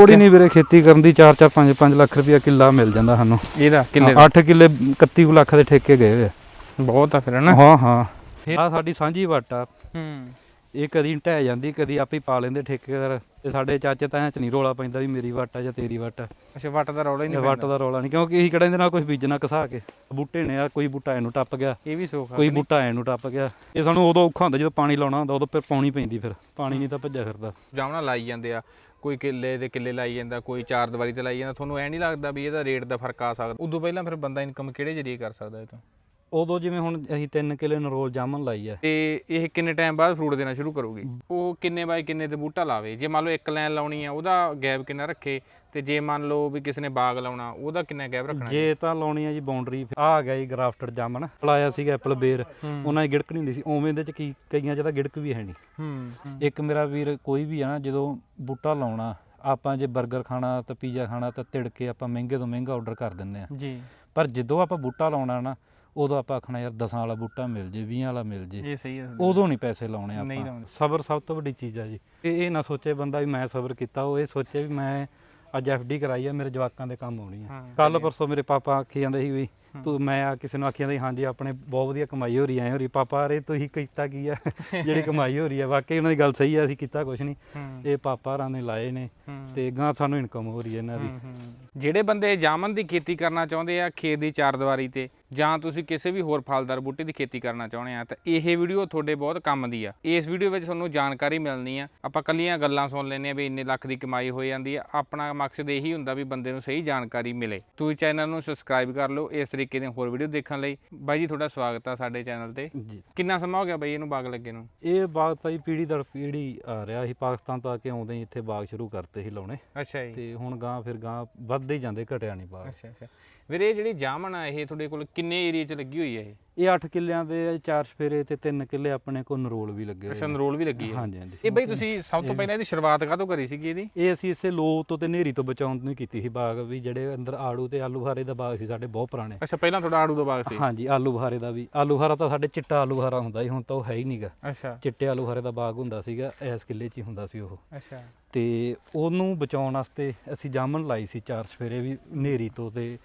ਥੋੜੀ ਨਹੀਂ ਵੀਰੇ ਖੇਤੀ ਕਰਨ ਦੀ 4 4 5 5 ਲੱਖ ਰੁਪਇਆ ਕਿੱਲਾ ਮਿਲ ਜਾਂਦਾ ਸਾਨੂੰ। ਇਹਦਾ ਕਿੰਨੇ 8 ਕਿੱਲੇ 31 ਕੁ ਲੱਖ ਦੇ ਠੇਕੇ ਗਏ ਹੋਏ। ਬਹੁਤ ਆ ਫਿਰ ਨਾ? ਹਾਂ ਹਾਂ। ਆ ਸਾਡੀ ਸਾਂਝੀ ਵੱਟ ਆ। ਹੂੰ। ਇਹ ਕਦੀ ਢਹਿ ਜਾਂਦੀ ਕਦੀ ਆਪੇ ਹੀ ਪਾ ਲੈਂਦੇ ਠੇਕੇਦਾਰ। ਤੇ ਸਾਡੇ ਚਾਚੇ ਤਾਇਆਂ ਚ ਨਹੀਂ ਰੋਲਾ ਪੈਂਦਾ ਵੀ ਮੇਰੀ ਵੱਟ ਆ ਜਾਂ ਤੇਰੀ ਵੱਟ ਆ। ਅੱਛਾ ਵੱਟ ਦਾ ਰੌਲਾ ਹੀ ਇਹ ਨਹੀਂ ਵੱਟ ਦਾ ਰੋਲਾ ਨਹੀਂ ਕਿਉਂਕਿ ਅਸੀਂ ਕਿਹੜਾ ਇਹਦੇ ਨਾਲ ਕੁਝ ਬੀਜਣਾ ਕਸਾ ਕੇ। ਬੂਟੇ ਨੇ ਆ ਕੋਈ ਬੂਟਾ ਇਹਨੂੰ ਟੱਪ ਗਿਆ। ਇਹ ਵੀ ਸੋਖਾ ਕੋਈ ਬੂਟਾ ਐ ਨੂੰ ਟੱਪ ਗਿਆ। ਇਹ ਸਾਨੂੰ ਉਦੋਂ ਔਖਾ ਹੁੰਦਾ ਜਦੋਂ ਪਾਣੀ ਲਾਉਣਾ ਹੁੰਦਾ ਉਦੋਂ ਫਿਰ ਪਾਉਣੀ ਪੈਂਦੀ ਫਿਰ। ਪਾਣੀ ਨਹੀਂ ਤਾਂ ਭੱਜਿਆ ਫਿਰਦਾ। ਜਾਮਣਾ ਲਾਈ ਜਾਂਦੇ ਆ। ਕੋਈ ਕਿੱਲੇ ਦੇ ਕਿੱਲੇ ਲਾਈ ਜਾਂਦਾ ਕੋਈ ਚਾਰ ਦੀਵਾਰੀ ਤੇ ਲਾਈ ਜਾਂਦਾ ਤੁਹਾਨੂੰ ਐ ਨਹੀਂ ਲੱਗਦਾ ਵੀ ਇਹਦਾ ਰੇਟ ਦਾ ਫ਼ਰਕ ਆ ਸਕਦਾ? ਉਦੋਂ ਪਹਿਲਾਂ ਫਿਰ ਬੰਦਾ ਇਨਕਮ ਕਿਹੜੇ ਜਰੀਏ ਕਰ ਸਕਦਾ ਇਹ ਤੋਂ? ਉਦੋਂ ਜਿਵੇਂ ਹੁਣ ਅਸੀਂ 3 ਕਿਲੇ ਨਰੋਲ ਜਾਮਨ ਲਾਈ ਆ। ਤੇ ਇਹ ਕਿੰਨੇ ਟਾਈਮ ਬਾਅਦ ਫਰੂਟ ਦੇਣਾ ਸ਼ੁਰੂ ਕਰੂਗੀ? ਉਹ ਕਿੰਨੇ ਬਾਈ ਕਿੰਨੇ ਤੇ ਬੂਟਾ ਲਾਵੇ? ਜੇ ਮੰਨ ਲਓ ਇੱਕ ਲਾਈਨ ਲਾਉਣੀ ਆ ਉਹਦਾ ਗੈਪ ਕਿੰਨਾ ਰੱਖੇ? ਤੇ ਜੇ ਮੰਨ ਲਓ ਵੀ ਕਿਸੇ ਨੇ ਬਾਗ ਲਾਉਣਾ ਉਹਦਾ ਕਿੰਨਾ ਗੈਪ ਰੱਖਣਾ ਜੇ ਤਾਂ ਲਾਉਣੀ ਆ ਜੀ ਬਾਉਂਡਰੀ ਆ ਆ ਗਿਆ ਜੀ ਗ੍ਰਾਫਟਡ ਜਾਮਨ ਲਾਇਆ ਸੀਗਾ ਐਪਲ ਬੇਰ ਉਹਨਾਂ ਦੀ ਗਿੜਕ ਨਹੀਂ ਹੁੰਦੀ ਸੀ। ਉਵੇਂ ਦੇ ਚ ਕੀ ਕਈਆਂ ਚ ਤਾਂ ਗਿੜਕ ਵੀ ਹੈ ਨਹੀਂ। ਇੱਕ ਮੇਰਾ ਵੀਰ ਕੋਈ ਵੀ ਆ ਨਾ ਜਦੋਂ ਬੂਟਾ ਲਾਉਣਾ ਆਪਾਂ ਜੇ 버ਗਰ ਖਾਣਾ ਤਾਂ ਪੀਜ਼ਾ ਖਾਣਾ ਤਾਂ ਤਿੜ ਕੇ ਆਪਾਂ ਮਹਿੰਗੇ ਤੋਂ ਮਹਿੰਗਾ ਆਰਡਰ ਕਰ ਦਿੰਦੇ ਆ। ਜੀ। ਪਰ ਜਦੋਂ ਆਪਾਂ ਬੂਟਾ ਲਾਉਣਾ ਨਾ ਉਦੋਂ ਆਪਾਂ ਆਖਣਾ ਯਾਰ 10 ਵਾਲਾ ਬੂਟਾ ਮਿਲ ਜੇ 20 ਵਾਲਾ ਮਿਲ ਜੇ। ਇਹ ਸਹੀ ਹੈ ਉਦੋਂ ਨਹੀਂ ਪੈਸੇ ਲਾਉਣੇ ਆਪਾਂ। ਸਬਰ ਸਭ ਤੋਂ ਵੱਡੀ ਚੀਜ਼ ਆ ਜੀ। ਇਹ ਇਹ ਨਾ ਸੋਚੇ ਬੰਦਾ ਵੀ ਮੈਂ ਸਬਰ ਕੀਤਾ ਉਹ ਇਹ ਸੋਚੇ ਵੀ ਮੈਂ ਅੱਜ ਐਫਡੀ ਕਰਾਈ ਆ ਮੇਰੇ ਜਵਾਕਾਂ ਦੇ ਕੰਮ ਆਉਣੀ ਆ। ਹਾਂ, ਕੱਲ ਪਰਸੋਂ ਮੇਰੇ ਪਾਪਾ ਆਖੀ ਜਾਂਦੇ ਸੀ ਵੀ ਤੂੰ ਮੈਂ ਆ ਕਿਸੇ ਨੂੰ ਆਖੀ ਜਾਂਦੇ ਸੀ, ਹਾਂਜੀ ਆਪਣੇ ਬਹੁਤ ਵਧੀਆ ਕਮਾਈ ਹੋ ਰਹੀ ਐ ਹੋ ਰਹੀ ਪਾਪਾ ਅਰੇ ਤੁਸੀਂ ਕੀਤਾ ਕੀ ਆ? ਜਿਹੜੀ ਕਮਾਈ ਹੋ ਰਹੀ ਆ ਵਾਕਈ ਉਹਨਾਂ ਦੀ ਗੱਲ ਸਹੀ ਆ ਅਸੀਂ ਕੀਤਾ ਕੁਝ ਨਹੀਂ। ਇਹ ਪਾਪਾ ਰਾਂ ਨੇ ਲਾਏ ਨੇ। ਤੇ ਗਾਂ ਸਾਨੂੰ ਇਨਕਮ ਹੋ ਰਹੀ ਹੈ ਇਹਨਾਂ ਦੀ। ਜਿਹੜੇ ਬੰਦੇ ਜਾਮਨ ਦੀ ਖੇਤੀ ਕਰਨਾ ਚਾਹੁੰਦੇ ਆ ਖੇਤ ਦੀ ਚਾਰਦੀਵਾਰੀ ਤੇ ਜਾਂ ਤੁਸੀਂ ਕਿਸੇ ਵੀ ਹੋਰ ਫਲਦਾਰ ਬੂਟੇ ਦੀ ਖੇਤੀ ਕਰਨਾ ਚਾਹੁੰਦੇ ਆ ਤਾਂ ਇਹ ਵੀਡੀਓ ਤੁਹਾਡੇ ਬਹੁਤ ਕੰਮ ਦੀ ਆ। ਇਸ ਵੀਡੀਓ ਵਿੱਚ ਤੁਹਾਨੂੰ ਜਾਣਕਾਰੀ ਮਿਲਣੀ ਆ। ਆਪਾਂ ਕੱਲੀਆਂ ਗੱਲਾਂ ਸੁਣ ਲੈਨੇ ਆ ਵੀ ਇੰਨੇ ਲੱਖ ਦੀ ਕਮਾਈ ਹੋ ਜਾਂਦੀ ਆ। ਆਪਣਾ ਮਕਸਦ ਇਹੀ ਹੁੰਦਾ ਵੀ ਬੰਦੇ ਨੂੰ ਸਹੀ ਜਾਣਕਾਰੀ ਮਿਲੇ। ਤੁਸੀਂ ਚੈਨਲ ਨੂੰ ਸਬਸਕ੍ਰਾਈਬ ਕਰ ਲਓ ਇਸ ਤਰੀਕੇ ਦੀਆਂ ਹੋਰ ਵੀਡੀਓ ਦੇਖਣ ਲਈ। ਬਾਈ ਜੀ ਤੁਹਾਡਾ ਸਵਾਗਤ ਆ ਸਾਡੇ ਚੈਨਲ ਤੇ। ਜੀ। ਕਿੰਨਾ ਸਮਾਂ ਹੋ ਗਿਆ ਬਾਈ ਇਹਨੂੰ ਬਾਗ ਲੱਗੇ ਨੂੰ? ਇਹ ਬਾਗ ਤਾਂ ਜੀ ਪੀੜੀ ਦਰ ਪੀੜੀ ਆ ਰਿਹਾ ਸੀ। ਪਾਕਿਸਤਾਨ ਤੋਂ ਆ ਕੇ ਆਉਂਦੇ ਹੀ ਇੱਥੇ ਬਾਗ ਸ਼ੁਰੂ ਕਰਤੇ ਸੀ ਲਾਉਣੇ। ਅੱਛਾ ਜੀ। ਤੇ ਹੁਣ ਗਾਂ ਫਿਰ ਗਾਂ ਵੱਧਦੇ ਹੀ ਜਾਂਦੇ ਘਟਿਆ ਨਹੀਂ ਬਾਗ। ਅੱਛਾ ਅੱਛਾ। ਵੀਰੇ ਇਹ ਜਿਹੜੀ ਜਾਮਨ ਆ ਇਹ ਤੁਹਾਡੇ ਕੋਲ ਕਿੰਨੇ ਏਰੀਆ 'ਚ ਲੱਗੀ ਹੋਈ ਹੈ ਇਹ? ਇਹ 8 ਕਿੱਲਿਆਂ ਦੇ ਆ, ਚਾਰ ਸਫੇਰੇ ਤੇ 3 ਕਿੱਲੇ ਆਪਣੇ ਕੋਲ ਨਰੋਲ ਵੀ ਲੱਗੇ ਅੱਛਾ। ਨਰੋਲ ਵੀ ਲੱਗੀ ਹੈ। ਹਾਂਜੀ ਹਾਂਜੀ। ਇਹ ਬਈ ਤੁਸੀਂ ਸਭ ਤੋਂ ਪਹਿਲਾਂ ਇਹਦੀ ਸ਼ੁਰੂਆਤ ਕਾਹਤੋਂ ਕਰੀ ਸੀਗੀ ਇਹਦੀ? ਇਹ ਅਸੀਂ ਇਸੇ ਲੋ ਤੋਂ ਤੇ ਨੇਰੀ ਤੋਂ ਬਚਾਉਣ ਨੂੰ ਕੀਤੀ ਸੀ ਬਾਗ ਵੀ ਜਿਹੜੇ ਅੰਦਰ ਆੜੂ ਤੇ ਆਲੂ ਬੁਖਾਰੇ ਦਾ ਬਾਗ ਸੀ ਸਾਡੇ ਬਹੁਤ ਪੁਰਾਣੇ। ਅੱਛਾ ਪਹਿਲਾਂ ਤੁਹਾਡਾ ਆੜੂ ਦਾ ਬਾਗ ਸੀ? ਹਾਂਜੀ ਆਲੂ ਬੁਖਾਰੇ ਦਾ ਵੀ। ਆਲੂ ਬੁਖਾਰਾ ਤਾਂ ਸਾਡੇ ਚਿੱਟਾ ਆਲੂ ਬੁਖਾਰਾ ਹੁੰਦਾ ਸੀ ਹੁਣ ਤਾਂ ਉਹ ਹੈ ਹੀ ਨਹੀਂਗਾ ਅੱਛਾ। ਚਿੱਟੇ ਆਲੂ ਬੁਖਾਰੇ ਦਾ ਬਾਗ ਹੁੰਦਾ ਸੀਗਾ ਇਸ ਕਿੱਲੇ 'ਚ ਹੀ ਹੁੰਦਾ ਸੀ ਉਹ। ਅੱਛਾ। ਤੇ ਉਹਨੂੰ ਬਚਾਉਣ ਵਾਸਤੇ ਅਸੀਂ ਜਾਮਨ ਲਾਈ ਸੀ ਚਾਰ ਸਫੇਰੇ ਵੀ ਨੇਰੀ ਤੋਂ ਤੇ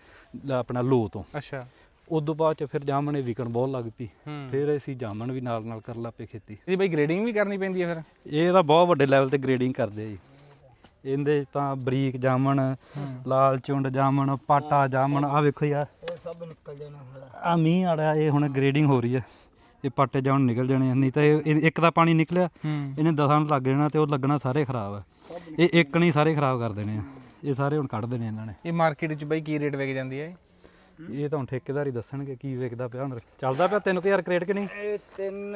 ਲ- ਆਪਣਾ ਲੋ ਤੋਂ। ਅੱਛਾ। ਉਦੋਂ ਬਾਅਦ ਚ ਫਿਰ ਜਾਮਣੇ ਵਿਕਣ ਬਹੁਤ ਲੱਗ ਪਈ। ਹੂੰ। ਫਿਰ ਅਸੀਂ ਜਾਮਣ ਵੀ ਨਾਲ ਨਾਲ ਕਰ ਲਾਪੇ ਖੇਤੀ। ਇਹਦੀ ਬਈ ਗ੍ਰੇਡਿੰਗ ਵੀ ਕਰਨੀ ਪੈਂਦੀ ਹੈ ਫਿਰ? ਇਹ ਤਾਂ ਬਹੁਤ ਵੱਡੇ ਲੈਵਲ ਤੇ ਗ੍ਰੇਡਿੰਗ ਕਰਦੇ ਆ ਜੀ। ਇਹਦੇ ਤਾਂ ਬਰੀਕ ਜਾਮਣ ਲਾਲ ਚੁੰਡ ਜਾਮਣ ਪਾਟਾ ਜਾਮਣ ਆ ਵੇਖੋ ਯਾਰ। ਇਹ ਸਭ ਨਿਕਲ ਜਾਣਾ ਹੁਣ। ਆ ਮੀਂਹ ਆੜਿਆ ਇਹ ਹੁਣ ਗ੍ਰੇਡਿੰਗ ਹੋ ਰਹੀ ਹੈ ਇਹ ਪਾਟੇ ਜਾਮਣ ਨਿਕਲ ਜਾਣੇ ਆ, ਨਹੀਂ ਤਾਂ ਇਹ ਇਹ- ਇੱਕ ਦਾ ਪਾਣੀ ਨਿਕਲਿਆ ਹੂੰ। ਇਹਨੇ ਦਸਾਂ ਨੂੰ ਲੱਗ ਜਾਣਾ ਤੇ ਉਹ ਲੱਗਣਾ ਸਾਰੇ ਖਰਾਬ ਆ। ਇਹ ਇੱਕ ਨਹੀਂ ਸਾਰੇ ਖਰਾਬ ਕਰ ਦੇਣੇ ਆ। ਇਹ ਸਾਰੇ ਹੁਣ ਕੱਢ ਦੇਣੇ ਇਹਨਾਂ ਨੇ। ਇਹ ਮਾਰਕੀਟ 'ਚ ਬਈ ਕੀ ਰੇਟ ਵਿਕ ਜਾਂਦੀ ਹੈ ਇਹ ਤਾਂ ਹੁਣ ਠੇਕੇਦਾਰ ਹੀ ਦੱਸਣਗੇ ਕੀ ਵਿਕਦਾ ਪਿਆ ਹੁਣ। ਚੱਲਦਾ ਪਿਆ 3000 ਕਰੇਟ ਕਿ ਨਹੀਂ? ਇਹ ਤਿੰਨ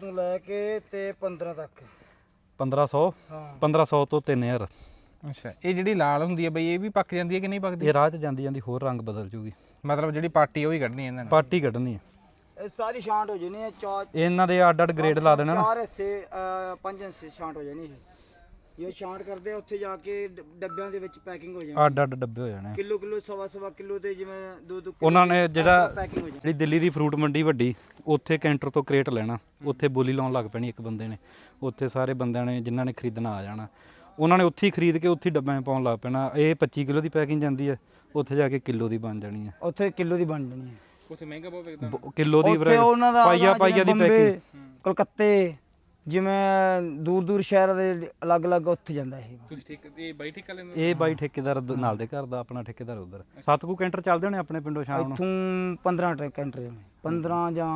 ਤੋਂ ਲੈ ਕੇ ਤੇ 15 ਤੱਕ। 1500 ਹਾਂ। 1500 ਤੋਂ 3000 ਅੱਛਾ ਇਹ ਜਿਹੜੀ ਲਾਲ ਹੁੰਦੀ ਹੈ ਬਈ ਇਹ ਵੀ ਪੱਕ ਜਾਂਦੀ ਹੈ ਕਿ ਨਹੀਂ ਪੱਕਦੀ? ਇਹ ਰਾਹ 'ਚ ਜਾਂਦੀ ਜਾਂਦੀ ਹੋਰ ਰੰਗ ਬਦਲ ਜੂਗੀ। ਮਤਲਬ ਜਿਹੜੀ ਪਾਰਟੀ ਉਹ ਹੀ ਕੱਢਣੀ ਇਹਨਾਂ ਨੇ। ਪਾਰਟੀ ਕੱਢਣੀ ਹੈ। ਇਹ ਸਾਰੀ ਛਾਂਟ ਹੋ ਜਾਣੀ ਹੈ ਚਾਰ ਇਹਨਾਂ ਦੇ ਅੱਡ ਅੱਡ ਗ੍ਰੇਡ ਲਾ ਦੇਣਾ ਨਾ। ਚਾਰ ਹਿੱਸੇ ਪੰਜ ਹਿੱਸੇ ਛਾਂਟ ਹੋ ਜਾਣੀ ਇਹ। ਜੇ ਛਾਂਟ ਕਰਦੇ ਆ, ਉੱਥੇ ਜਾ ਕੇ ਡ- ਡੱਬਿਆਂ ਦੇ ਵਿੱਚ ਪੈਕਿੰਗ ਹੋ ਜਾਣੀ। ਅੱਡ ਅੱਡ ਡੱਬੇ ਹੋ ਜਾਣੇ। ਆ। ਕਿਲੋ ਕਿਲੋ ਸਵਾ ਸਵਾ ਕਿਲੋ ਤੇ ਜਿਵੇਂ ਦੋ ਦੋ ਕਿੱਲੋ ਉਹਨਾਂ ਨੇ ਜਿਹੜਾ ਪੈਕਿੰਗ ਹੋ ਜਾਣੀ। ਜਿਹੜੀ ਦਿੱਲੀ ਦੀ ਫਰੂਟ ਮੰਡੀ ਵੱਡੀ ਉੱਥੇ ਕੈਂਟਰ ਤੋਂ ਕ੍ਰੇਟ ਲੈਣਾ। ਉੱਥੇ ਬੋਲੀ ਲਾਉਣ ਲੱਗ ਪੈਣੀ ਇੱਕ ਬੰਦੇ ਨੇ। ਉੱਥੇ ਸਾਰੇ ਬੰਦਿਆਂ ਨੇ ਜਿਨ੍ਹਾਂ ਨੇ ਖਰੀਦਣਾ ਆ ਜਾਣਾ। ਉਹਨਾਂ ਨੇ ਉੱਥੇ ਹੀ ਖਰੀਦ ਕੇ ਉੱਥੇ ਹੀ ਡੱਬਿਆਂ 'ਚ ਪਾਉਣ ਲੱਗ ਪੈਣਾ। ਇਹ 25 ਕਿਲੋ ਦੀ ਪੈਕਿੰਗ ਜਾਂਦੀ ਹੈ। ਉੱਥੇ ਜਾ ਕੇ ਕਿਲੋ ਦੀ ਬਣ ਜਾਣੀ ਹੈ। ਉੱਥੇ ਕਿਲੋ ਦੀ ਬਣ ਜਾਣੀ ਹੈ। ਉੱਥੇ ਮਹਿੰਗਾ ਬਹੁਤ ਵਿਕਦਾ ਬ- ਕਿਲੋ ਦੀ ਉੱਥੇ ਵੈਰਾਈਟੀ ਉਹਨਾਂ ਦਾ ਪਾਈਆ ਪਾਈਆ ਦੀ ਪੈਕਿੰਗ ਕਲਕੱਤੇ ਜਿਵੇਂ ਦੂਰ ਦੂਰ ਸ਼ਹਿਰ ਦੇ ਅਲੱਗ-ਅਲੱਗ ਉੱਥੇ ਜਾਂਦਾ ਇਹ। ਤੁਸੀਂ ਠੀਕ ਇਹ ਬਾਈ ਠੀਕ ਲੈਂਦੇ ਇਹ ਬਾਈ ਠੇਕੇਦਾਰ ਦ- ਨਾਲ ਦੇ ਘਰ ਦਾ ਆਪਣਾ ਠੇਕੇਦਾਰ ਉਧਰ। ਸੱਤ ਕੁ ਕੈਂਟਰ ਚੱਲਦੇ ਹੋਣੇ ਆਪਣੇ ਪਿੰਡੋਂ ਸ਼ਾਮ ਨੂੰ? ਇੱਥੋਂ 15 ਟਰੈਕ ਕੈਂਟਰ ਨੇ। 15 ਜਾਂ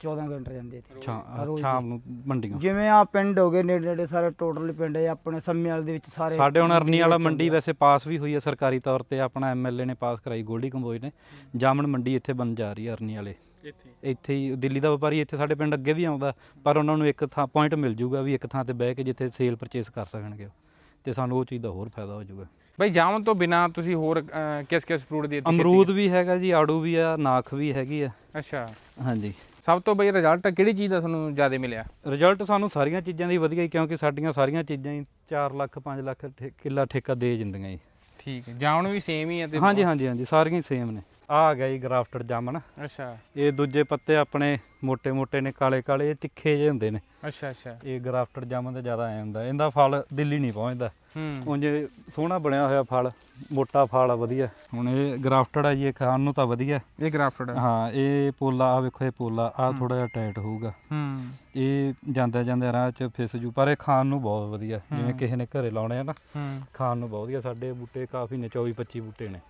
14 ਕੈਂਟਰ ਜਾਂਦੇ ਇੱਥੇ। ਸ਼ਾ- ਸ਼ਾਮ ਨੂੰ ਮੰਡੀਆਂ? ਜਿਵੇਂ ਆ ਪਿੰਡ ਹੋ ਗਏ ਨੇੜੇ ਨੇੜੇ ਸਾਰੇ ਟੋਟਲ ਪਿੰਡ ਹੈ ਆਪਣੇ ਸੰਮੇ ਵਾਲੇ ਦੇ ਵਿੱਚ ਸਾਰੇ ਸਾਡੇ ਹੁਣ ਅਰਨੀ ਵਾਲਾ ਮੰਡੀ ਵੈਸੇ ਪਾਸ ਵੀ ਹੋਈ ਹੈ ਸਰਕਾਰੀ ਤੌਰ ਤੇ ਆਪਣਾ ਐਮਐਲਏ ਨੇ ਪਾਸ ਕਰਾਈ ਗੋਲਡੀ ਕੰਬੋਜ ਨੇ। ਜਾਮਣ ਮੰਡੀ ਇੱਥੇ ਬਣ ਜਾ ਰਹੀ ਹੈ ਅਰਨੀ ਵਾਲੇ ਇੱਥੇ ਇੱਥੇ ਹੀ ਦਿੱਲੀ ਦਾ ਵਪਾਰੀ ਇੱਥੇ ਸਾਡੇ ਪਿੰਡ ਅੱਗੇ ਵੀ ਆਉਂਦਾ ਪਰ ਉਹਨਾਂ ਨੂੰ ਇੱਕ ਥਾਂ ਪੁਆਇੰਟ ਮਿਲ ਜੂਗਾ ਵੀ ਇੱਕ ਥਾਂ ਤੇ ਬਹਿ ਕੇ ਜਿੱਥੇ ਸੇਲ ਪਰਚੇਸ ਕਰ ਸਕਣਗੇ ਉਹ। ਤੇ ਸਾਨੂੰ ਉਹ ਚੀਜ਼ ਦਾ ਹੋਰ ਫਾਇਦਾ ਹੋ ਜਾਊਗਾ ਬਈ ਜਾਮਨ ਤੋਂ ਬਿਨਾ ਤੁਸੀਂ ਹੋਰ ਕਿਸ ਕਿਸ ਫਰੂਟ ਦੀ ਇੱਥੇ ਅਮਰੂਦ ਵੀ ਹੈਗਾ ਜੀ ਆੜੂ ਵੀ ਆ ਨਾਖ ਵੀ ਹੈਗੀ ਆ। ਖੇਤੀ- ਅੱਛਾ। ਹਾਂਜੀ। ਸਭ ਤੋਂ ਬਈ ਰਿਜ਼ਲਟ ਕਿਹੜੀ ਚੀਜ਼ ਦਾ ਤੁਹਾਨੂੰ ਜ਼ਿਆਦਾ ਮਿਲਿਆ? ਰਿਜ਼ਲਟ ਸਾਨੂੰ ਸਾਰੀਆਂ ਚੀਜ਼ਾਂ ਦੀ ਵਧੀਆ ਹੀ ਕਿਉਂਕਿ ਸਾਡੀਆਂ ਸਾਰੀਆਂ ਚੀਜ਼ਾਂ ਹੀ 4 ਲੱਖ 5 ਲੱਖ ਠੇ- ਕਿੱਲਾ ਠੇਕਾ ਦੇ ਜਾਂਦੀਆਂ ਜੀ। ਠੀਕ ਹੈ ਜਾਮਨ ਵੀ ਸੇਮ ਹੀ ਹੈ ਤੇ ਹਾਂਜੀ ਹਾਂਜੀ ਹਾਂਜੀ ਸਾਰੀਆਂ ਹੀ ਸੇਮ ਨੇ। ਆ ਆ ਗਿਆ ਜੀ ਗ੍ਰਾਫਟਡ ਜਾਮਣ। ਅੱਛਾ। ਇਹ ਦੂਜੇ ਪੱਤੇ ਆਪਣੇ ਮੋٹے-ਮੋٹے ਨੇ ਕਾਲੇ-ਕਾਲੇ ਤਿੱਖੇ ਜੇ ਹੁੰਦੇ ਨੇ। ਅੱਛਾ ਅੱਛਾ। ਇਹ ਗ੍ਰਾਫਟਡ ਜਾਮਣ ਦਾ ਜ਼ਿਆਦਾ ਆਇਆ ਹੁੰਦਾ ਇਹਦਾ ਫਲ ਦਿੱਲੀ ਨਹੀਂ ਪਹੁੰਚਦਾ। ਉਂਝ ਸੋਹਣਾ ਬਣਿਆ ਹੋਇਆ ਫਲ ਮੋਟਾ ਫਲ ਆ ਵਧੀਆ। ਹੁਣ ਇਹ ਗ੍ਰਾਫਟਡ ਆ ਜੀ ਇਹ ਖਾਣ ਨੂੰ ਤਾਂ ਵਧੀਆ। ਇਹ ਗ੍ਰਾਫਟਡ ਹਾਂ ਇਹ ਪੋਲਾ ਆ ਵੇਖੋ ਇਹ ਪੋਲਾ ਆ ਥੋੜਾ ਜਿਹਾ ਟਾਈਟ ਹੋਊਗਾ। ਹੂੰ। ਇਹ ਜਾਂਦਾ ਜਾਂਦਾ ਰਾਹ ਚ ਫਿਸ ਜੂ ਪਰ ਇਹ ਖਾਣ ਨੂੰ ਬਹੁਤ ਵਧੀਆ। ਜਿਵੇਂ ਕਿਸੇ ਨੇ ਘਰੇ ਲਾਉਣੇ ਆ ਨਾ ਖਾਣ ਨੂੰ ਬਹੁਤ ਵਧੀਆ। ਸਾਡੇ ਬੂਟੇ ਕਾਫੀ ਨੇ 24 25 ਬੂਟੇ ਨੇ।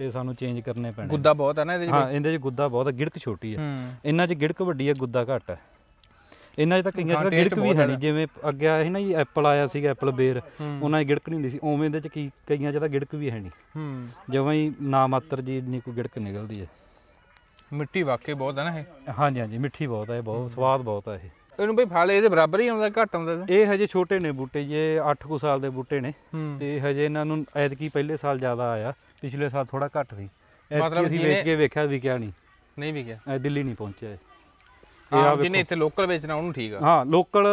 ਇਹ ਸਾਨੂੰ ਚੇਂਜ ਕਰਨੇ ਪੈਣੇ ਗੁੱਦਾ ਬਹੁਤ ਹੈ ਨਾ ਇਹਦੇ ਹਾਂ ਇਹਦੇ ਚ ਗੁੱਦਾ ਬਹੁਤ ਆ ਗਿੜਕ ਛੋਟੀ ਹੂੰ। ਇਹਨਾਂ 'ਚ ਗਿੜਕ ਵੱਡੀ ਆ ਗੁੱਦਾ ਘੱਟ ਆ। ਇਹਨਾਂ 'ਚ ਤਾਂ ਕਈਆਂ ਹਾਂ, 'ਚ ਗਿੜਕ ਵੀ ਹੈ ਨਹੀਂ ਜਿਵੇਂ ਅੱਗੇ ਆਇਆ ਸੀ ਨਾ ਜੀ ਐਪਲ ਆਇਆ ਸੀਗਾ ਐਪਲ ਬੇਰ ਹੂੰ। ਉਹਨਾਂ 'ਚ ਗਿੜਕ ਨਹੀਂ ਹੁੰਦੀ ਸੀ। ਉਵੇਂ ਇਹਦੇ 'ਚ ਕੀ ਕਈਆਂ 'ਚ ਤਾਂ ਗਿੜਕ ਵੀ ਹੈ ਨਹੀਂ। ਹੂੰ। ਜਿਵੇਂ ਹੀ ਨਾ ਮਾਤਰ ਜੀ ਇੰਨੀ ਕੋਈ ਗਿੜਕ ਨਿਕਲਦੀ ਹੈ ਮਿੱਟੀ ਵਾਕਈ ਬਹੁਤ ਹੈ ਨਾ ਇਹ। ਹਾਂਜੀ ਹਾਂਜੀ ਮਿੱਠੀ ਬਹੁਤ ਹੈ ਬਹੁਤ ਸਵਾਦ ਬਹੁਤ ਹੈ ਇਹ। ਇਹਨੂੰ ਬਈ ਫਲ ਇਹਦੇ ਬਰਾਬਰ ਹੀ ਆਉਂਦਾ ਘੱਟ ਆਉਂਦਾ? ਇਹ ਹਜੇ ਛੋਟੇ ਨੇ ਬੂਟੇ ਜੇ 8 ਕੁ ਸਾਲ ਦੇ ਬੂਟੇ ਨੇ। ਹੂੰ। ਤੇ ਹਜੇ ਇਹਨਾਂ ਨੂੰ ਐਤਕੀ ਪਹਿਲੇ ਸਾਲ ਜ਼ਿਆਦਾ ਆਇਆ। ਪਿਛਲੇ ਸਾਲ ਥੋੜਾ ਘੱਟ ਸੀ। ਮਤਲਬ ਅਸੀਂ ਵੇਚ ਕੇ ਵੇਖਿਆ ਵਿਕਿਆ ਨਹੀਂ। ਨਹੀਂ ਵੀ ਗਿਆ ਇਹ ਦਿੱਲੀ ਨਹੀਂ ਪਹੁੰਚਿਆ ਇਹ। ਹਾਂ ਜਿਹਨੇ ਇੱਥੇ ਲੋਕਲ ਵੇਚਣਾ ਉਹਨੂੰ ਠੀਕ ਆ। ਹਾਂ ਲੋਕਲ